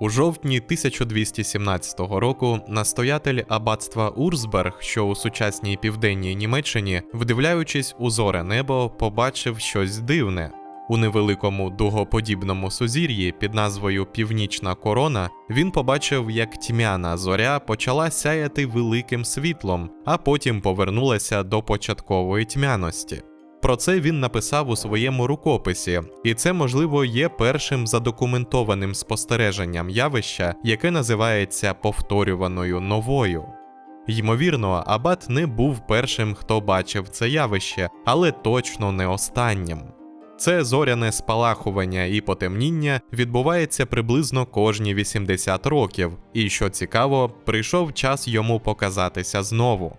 У жовтні 1217 року настоятель аббатства Урсберг, що у сучасній південній Німеччині, вдивляючись у зоре небо, побачив щось дивне. У невеликому дугоподібному сузір'ї під назвою Північна корона він побачив, як тьмяна зоря почала сяяти великим світлом, а потім повернулася до початкової тьмяності. Про це він написав у своєму рукописі, і це, можливо, є першим задокументованим спостереженням явища, яке називається повторюваною новою. Ймовірно, Абат не був першим, хто бачив це явище, але точно не останнім. Це зоряне спалахування і потемніння відбувається приблизно кожні 80 років, і що цікаво, прийшов час йому показатися знову.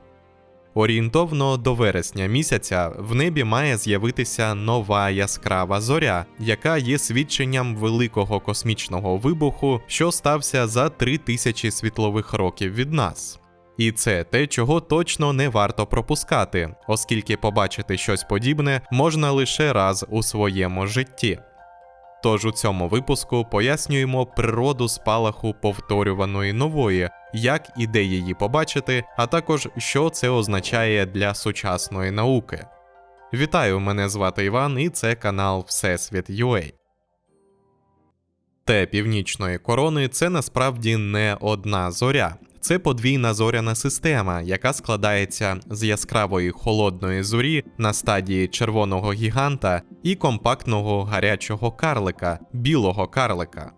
Орієнтовно до вересня місяця в небі має з'явитися нова яскрава зоря, яка є свідченням великого космічного вибуху, що стався за 3000 світлових років від нас. І це те, чого точно не варто пропускати, оскільки побачити щось подібне можна лише раз у своєму житті. Тож у цьому випуску пояснюємо природу спалаху повторюваної нової, як і де її побачити, а також що це означає для сучасної науки. Вітаю, мене звати Іван, і це канал Всесвіт UA. Те північної корони це насправді не одна зоря. Це подвійна зоряна система, яка складається з яскравої холодної зорі на стадії червоного гіганта і компактного гарячого карлика, білого карлика.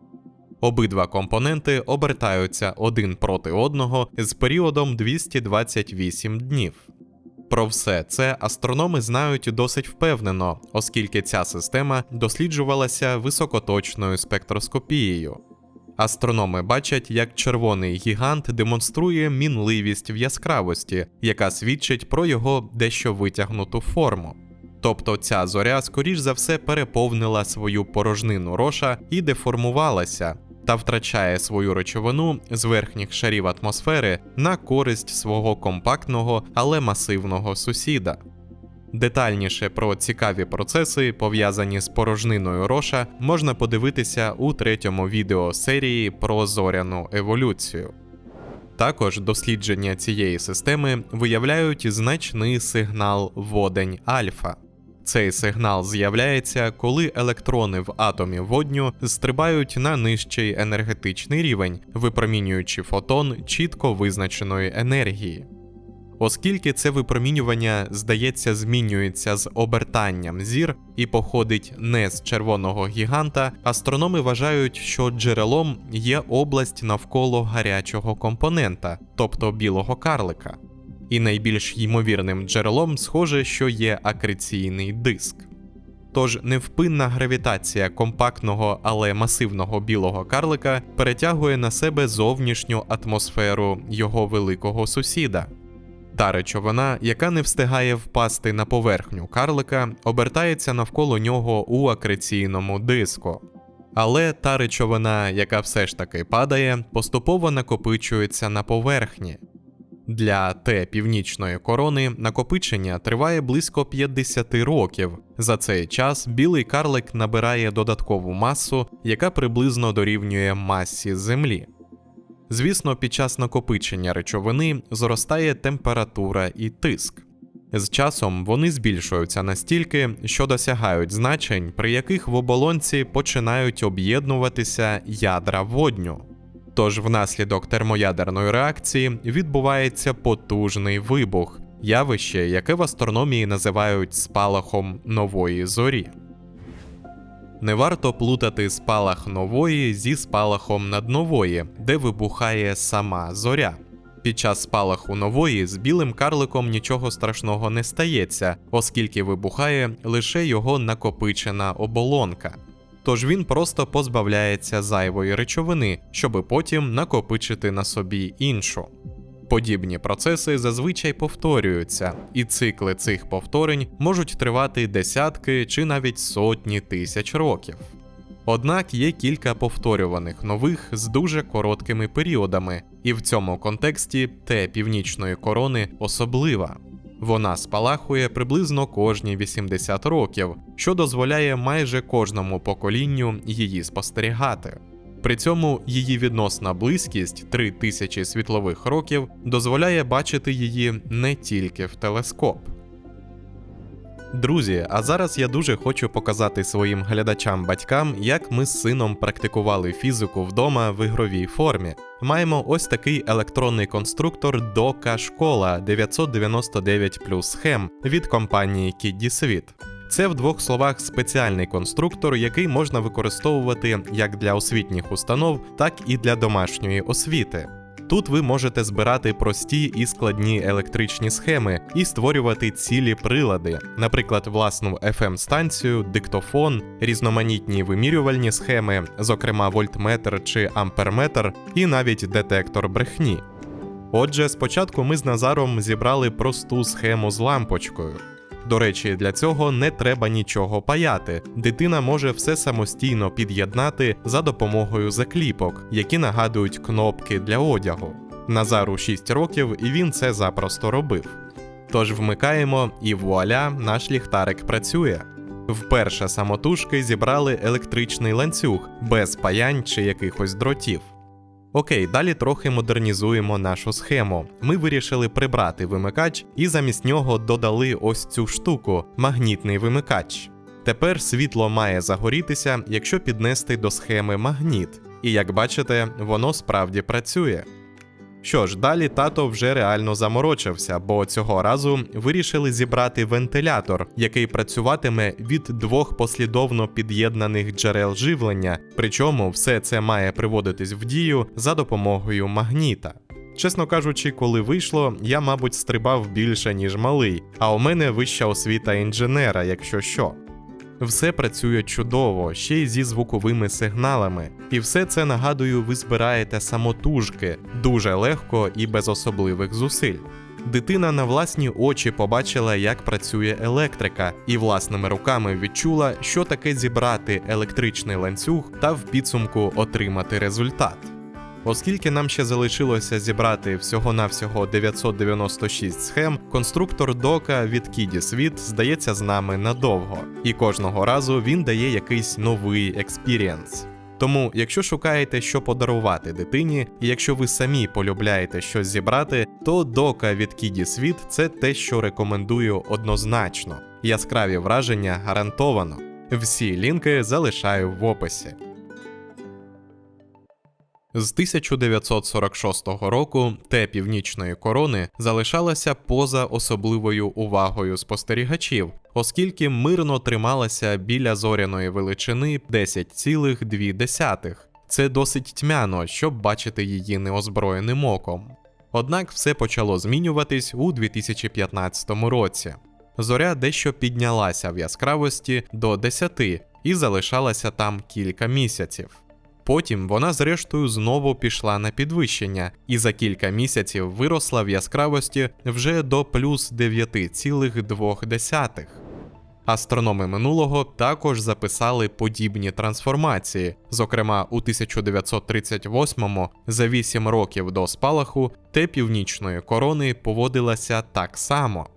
Обидва компоненти обертаються один проти одного з періодом 228 днів. Про все це астрономи знають досить впевнено, оскільки ця система досліджувалася високоточною спектроскопією. Астрономи бачать, як червоний гігант демонструє мінливість в яскравості, яка свідчить про його дещо витягнуту форму. Тобто ця зоря, скоріш за все, переповнила свою порожнину роша і деформувалася, та втрачає свою речовину з верхніх шарів атмосфери на користь свого компактного, але масивного сусіда. Детальніше про цікаві процеси, пов'язані з порожниною роша, можна подивитися у третьому відео серії про зоряну еволюцію. Також дослідження цієї системи виявляють значний сигнал водень альфа. Цей сигнал з'являється, коли електрони в атомі водню стрибають на нижчий енергетичний рівень, випромінюючи фотон чітко визначеної енергії. Оскільки це випромінювання, здається, змінюється з обертанням зір і походить не з червоного гіганта, астрономи вважають, що джерелом є область навколо гарячого компонента, тобто білого карлика. І найбільш ймовірним джерелом, схоже, що є акреційний диск. Тож невпинна гравітація компактного, але масивного білого карлика перетягує на себе зовнішню атмосферу його великого сусіда. Та речовина, яка не встигає впасти на поверхню карлика, обертається навколо нього у акреційному диску. Але та речовина, яка все ж таки падає, поступово накопичується на поверхні. Для Т північної корони накопичення триває близько 50 років. За цей час білий карлик набирає додаткову масу, яка приблизно дорівнює масі Землі. Звісно, під час накопичення речовини зростає температура і тиск. З часом вони збільшуються настільки, що досягають значень, при яких в оболонці починають об'єднуватися ядра водню. Тож внаслідок термоядерної реакції відбувається потужний вибух, явище, яке в астрономії називають спалахом нової зорі. Не варто плутати спалах нової зі спалахом наднової, де вибухає сама зоря. Під час спалаху нової з білим карликом нічого страшного не стається, оскільки вибухає лише його накопичена оболонка. Тож він просто позбавляється зайвої речовини, щоби потім накопичити на собі іншу. Подібні процеси зазвичай повторюються, і цикли цих повторень можуть тривати десятки чи навіть сотні тисяч років. Однак є кілька повторюваних нових з дуже короткими періодами, і в цьому контексті те північної корони особлива. Вона спалахує приблизно кожні 80 років, що дозволяє майже кожному поколінню її спостерігати. При цьому її відносна близькість 3000 світлових років дозволяє бачити її не тільки в телескоп. Друзі, а зараз я дуже хочу показати своїм глядачам-батькам, як ми з сином практикували фізику вдома в ігровій формі. Маємо ось такий електронний конструктор Дока Школа 999 плюс схем від компанії Kiddy Світ. Це в двох словах спеціальний конструктор, який можна використовувати як для освітніх установ, так і для домашньої освіти. Тут ви можете збирати прості і складні електричні схеми і створювати цілі прилади, наприклад, власну FM-станцію, диктофон, різноманітні вимірювальні схеми, зокрема вольтметр чи амперметр, і навіть детектор брехні. Отже, спочатку ми з Назаром зібрали просту схему з лампочкою. До речі, для цього не треба нічого паяти. Дитина може все самостійно під'єднати за допомогою закліпок, які нагадують кнопки для одягу. Назару 6 років, і він це запросто робив. Тож вмикаємо, і вуаля, наш ліхтарик працює. Вперше самотужки зібрали електричний ланцюг без паянь чи якихось дротів. Окей, далі трохи модернізуємо нашу схему. Ми вирішили прибрати вимикач і замість нього додали ось цю штуку магнітний вимикач. Тепер світло має загорітися, якщо піднести до схеми магніт, і як бачите, воно справді працює. Що ж, далі тато вже реально заморочився, бо цього разу вирішили зібрати вентилятор, який працюватиме від двох послідовно під'єднаних джерел живлення, причому все це має приводитись в дію за допомогою магніта. Чесно кажучи, коли вийшло, я, мабуть, стрибав більше, ніж малий, а у мене вища освіта інженера, якщо що. Все працює чудово, ще й зі звуковими сигналами. І все це нагадую, ви збираєте самотужки дуже легко і без особливих зусиль. Дитина на власні очі побачила, як працює електрика, і власними руками відчула, що таке зібрати електричний ланцюг та в підсумку отримати результат. Оскільки нам ще залишилося зібрати всього-навсього 996 схем, конструктор дока від Kiddy Світ здається з нами надовго, і кожного разу він дає якийсь новий експірієнс. Тому, якщо шукаєте, що подарувати дитині, і якщо ви самі полюбляєте щось зібрати, то дока від Kiddy Світ це те, що рекомендую однозначно. Яскраві враження гарантовано. Всі лінки залишаю в описі. З 1946 року те північної корони залишалася поза особливою увагою спостерігачів, оскільки мирно трималася біля зоряної величини 10,2. Це досить тьмяно, щоб бачити її неозброєним оком. Однак все почало змінюватись у 2015 році. Зоря дещо піднялася в яскравості до 10 і залишалася там кілька місяців. Потім вона зрештою знову пішла на підвищення і за кілька місяців виросла в яскравості вже до плюс 9,2. Астрономи минулого також записали подібні трансформації. Зокрема, у 1938-му, за 8 років до спалаху, те північної корони поводилася так само.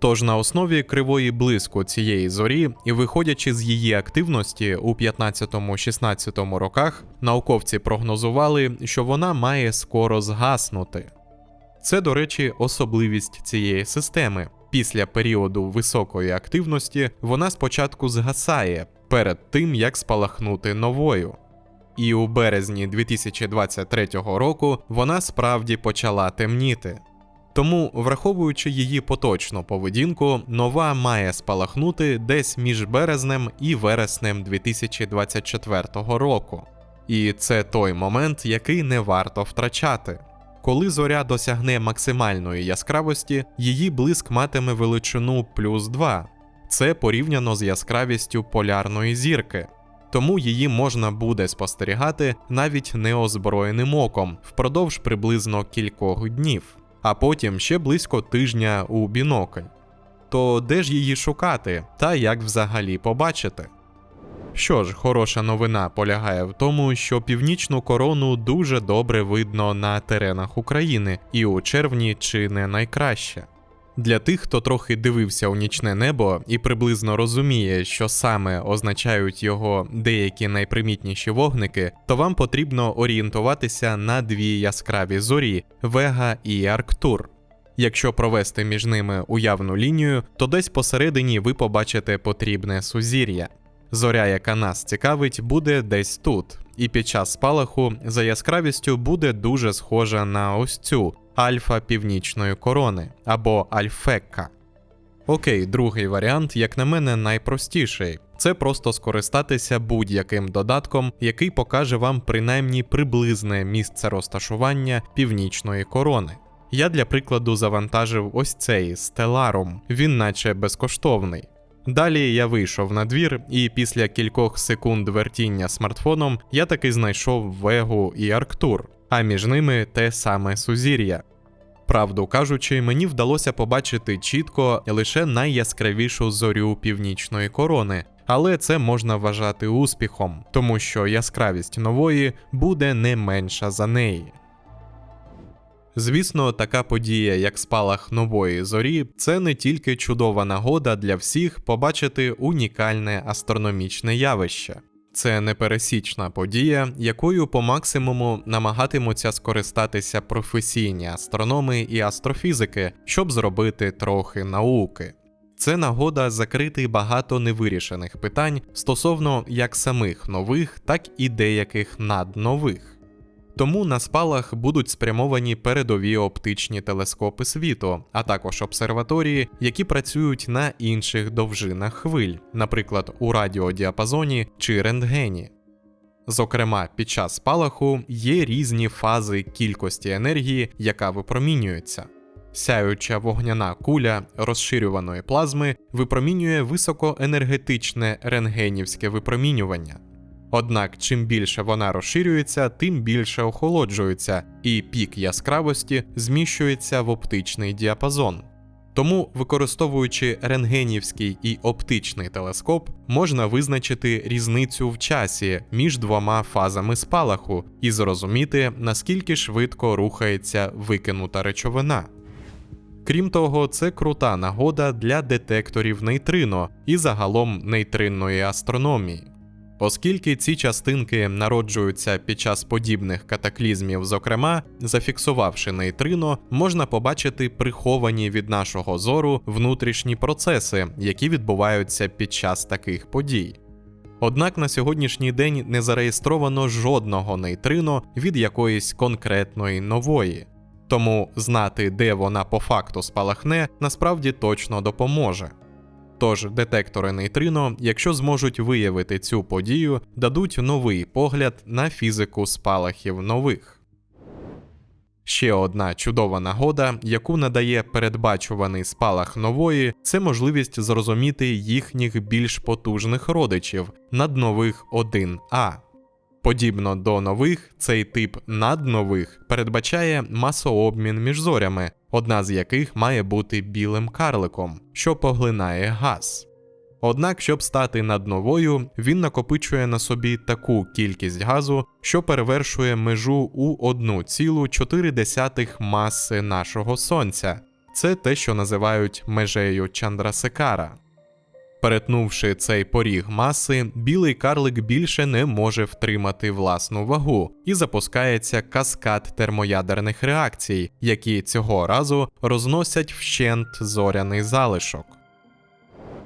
Тож на основі кривої блиску цієї зорі, і виходячи з її активності у 15-16 роках, науковці прогнозували, що вона має скоро згаснути. Це, до речі, особливість цієї системи. Після періоду високої активності вона спочатку згасає перед тим, як спалахнути новою. І у березні 2023 року вона справді почала темніти. Тому, враховуючи її поточну поведінку, нова має спалахнути десь між березнем і вереснем 2024 року. І це той момент, який не варто втрачати. Коли зоря досягне максимальної яскравості, її блиск матиме величину плюс 2. Це порівняно з яскравістю полярної зірки. Тому її можна буде спостерігати навіть неозброєним оком впродовж приблизно кількох днів а потім ще близько тижня у бінокль. То де ж її шукати та як взагалі побачити? Що ж, хороша новина полягає в тому, що північну корону дуже добре видно на теренах України і у червні чи не найкраще. Для тих, хто трохи дивився у нічне небо і приблизно розуміє, що саме означають його деякі найпримітніші вогники, то вам потрібно орієнтуватися на дві яскраві зорі Вега і Арктур. Якщо провести між ними уявну лінію, то десь посередині ви побачите потрібне сузір'я. Зоря, яка нас цікавить, буде десь тут, і під час спалаху за яскравістю буде дуже схожа на ось цю альфа північної корони або альфекка. Окей, другий варіант, як на мене, найпростіший. Це просто скористатися будь-яким додатком, який покаже вам принаймні приблизне місце розташування північної корони. Я для прикладу завантажив ось цей стеларум, він наче безкоштовний. Далі я вийшов на двір, і після кількох секунд вертіння смартфоном я таки знайшов Вегу і Арктур, а між ними те саме сузір'я. Правду кажучи, мені вдалося побачити чітко лише найяскравішу зорю північної корони, але це можна вважати успіхом, тому що яскравість нової буде не менша за неї. Звісно, така подія, як спалах нової зорі, це не тільки чудова нагода для всіх побачити унікальне астрономічне явище. Це непересічна подія, якою по максимуму намагатимуться скористатися професійні астрономи і астрофізики, щоб зробити трохи науки. Це нагода закрити багато невирішених питань стосовно як самих нових, так і деяких наднових. Тому на спалах будуть спрямовані передові оптичні телескопи світу, а також обсерваторії, які працюють на інших довжинах хвиль, наприклад, у радіодіапазоні чи рентгені. Зокрема, під час спалаху є різні фази кількості енергії, яка випромінюється. Сяюча вогняна куля розширюваної плазми випромінює високоенергетичне рентгенівське випромінювання. Однак, чим більше вона розширюється, тим більше охолоджується, і пік яскравості зміщується в оптичний діапазон. Тому, використовуючи рентгенівський і оптичний телескоп, можна визначити різницю в часі між двома фазами спалаху і зрозуміти, наскільки швидко рухається викинута речовина. Крім того, це крута нагода для детекторів нейтрино і загалом нейтринної астрономії. Оскільки ці частинки народжуються під час подібних катаклізмів, зокрема, зафіксувавши нейтрино, можна побачити приховані від нашого зору внутрішні процеси, які відбуваються під час таких подій. Однак на сьогоднішній день не зареєстровано жодного нейтрино від якоїсь конкретної нової, тому знати, де вона по факту спалахне, насправді точно допоможе. Тож детектори нейтрино, якщо зможуть виявити цю подію, дадуть новий погляд на фізику спалахів нових. Ще одна чудова нагода, яку надає передбачуваний спалах нової, це можливість зрозуміти їхніх більш потужних родичів наднових 1А. Подібно до нових, цей тип наднових передбачає масообмін між зорями, одна з яких має бути білим карликом, що поглинає газ. Однак, щоб стати надновою, він накопичує на собі таку кількість газу, що перевершує межу у 1,4 маси нашого сонця. Це те, що називають межею Чандрасекара. Перетнувши цей поріг маси, білий карлик більше не може втримати власну вагу і запускається каскад термоядерних реакцій, які цього разу розносять вщент зоряний залишок.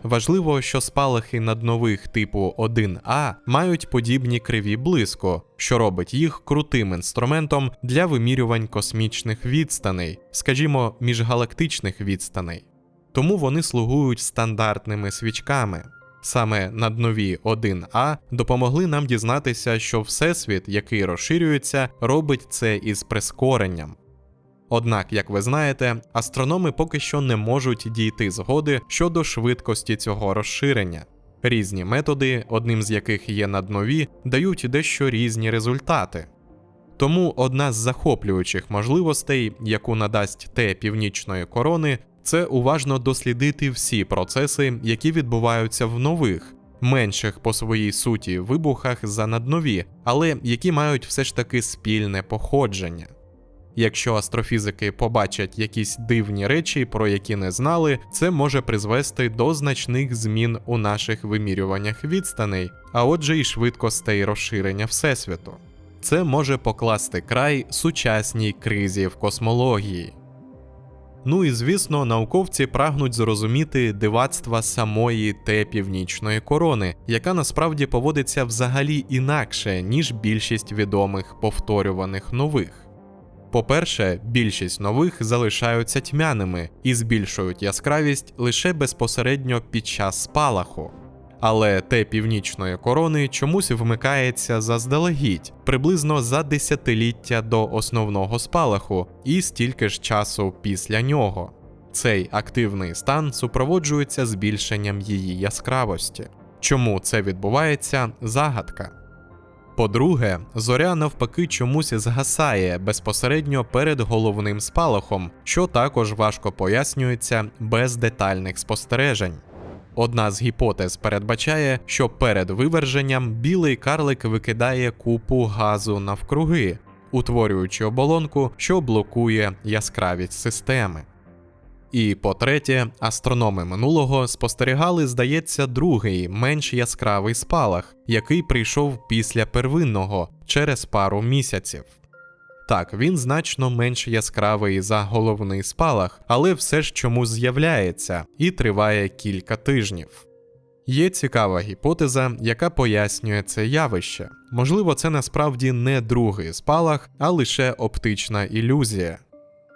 Важливо, що спалахи наднових типу 1А мають подібні криві блиску, що робить їх крутим інструментом для вимірювань космічних відстаней, скажімо, міжгалактичних відстаней тому вони слугують стандартними свічками. Саме наднові 1А допомогли нам дізнатися, що Всесвіт, який розширюється, робить це із прискоренням. Однак, як ви знаєте, астрономи поки що не можуть дійти згоди щодо швидкості цього розширення. Різні методи, одним з яких є наднові, дають дещо різні результати. Тому одна з захоплюючих можливостей, яку надасть те північної корони, це уважно дослідити всі процеси, які відбуваються в нових, менших по своїй суті вибухах за наднові, але які мають все ж таки спільне походження. Якщо астрофізики побачать якісь дивні речі, про які не знали, це може призвести до значних змін у наших вимірюваннях відстаней, а отже, і швидкостей розширення Всесвіту. Це може покласти край сучасній кризі в космології. Ну і звісно, науковці прагнуть зрозуміти дивацтва самої те північної корони, яка насправді поводиться взагалі інакше, ніж більшість відомих повторюваних нових. По-перше, більшість нових залишаються тьмяними і збільшують яскравість лише безпосередньо під час спалаху. Але Т північної корони чомусь вмикається заздалегідь, приблизно за десятиліття до основного спалаху і стільки ж часу після нього. Цей активний стан супроводжується збільшенням її яскравості. Чому це відбувається загадка. По-друге, зоря навпаки чомусь згасає безпосередньо перед головним спалахом, що також важко пояснюється без детальних спостережень. Одна з гіпотез передбачає, що перед виверженням білий карлик викидає купу газу навкруги, утворюючи оболонку, що блокує яскравість системи. І по-третє, астрономи минулого спостерігали, здається, другий, менш яскравий спалах, який прийшов після первинного через пару місяців. Так, він значно менш яскравий за головний спалах, але все ж чомусь з'являється і триває кілька тижнів. Є цікава гіпотеза, яка пояснює це явище. Можливо, це насправді не другий спалах, а лише оптична ілюзія.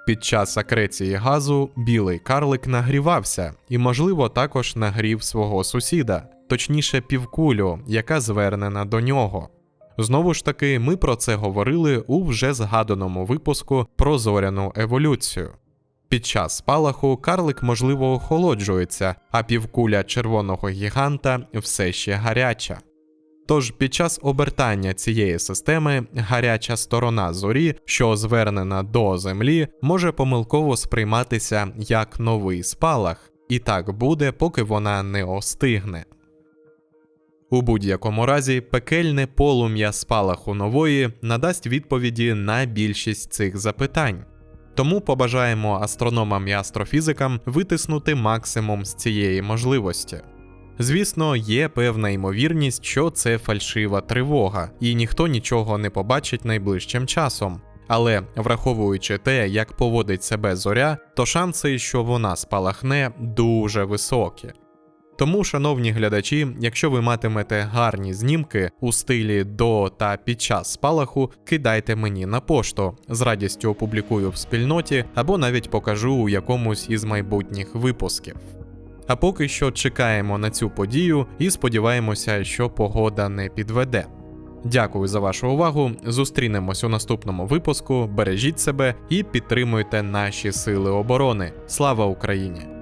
Під час акреції газу білий карлик нагрівався і, можливо, також нагрів свого сусіда, точніше півкулю, яка звернена до нього. Знову ж таки, ми про це говорили у вже згаданому випуску про зоряну еволюцію. Під час спалаху карлик, можливо, охолоджується, а півкуля червоного гіганта все ще гаряча. Тож під час обертання цієї системи гаряча сторона зорі, що звернена до Землі, може помилково сприйматися як новий спалах, і так буде, поки вона не остигне. У будь-якому разі, пекельне полум'я спалаху нової надасть відповіді на більшість цих запитань. Тому побажаємо астрономам і астрофізикам витиснути максимум з цієї можливості. Звісно, є певна ймовірність, що це фальшива тривога, і ніхто нічого не побачить найближчим часом. Але враховуючи те, як поводить себе зоря, то шанси, що вона спалахне, дуже високі. Тому, шановні глядачі, якщо ви матимете гарні знімки у стилі до та під час спалаху, кидайте мені на пошту. З радістю опублікую в спільноті або навіть покажу у якомусь із майбутніх випусків. А поки що чекаємо на цю подію і сподіваємося, що погода не підведе. Дякую за вашу увагу. Зустрінемось у наступному випуску. Бережіть себе і підтримуйте наші сили оборони. Слава Україні!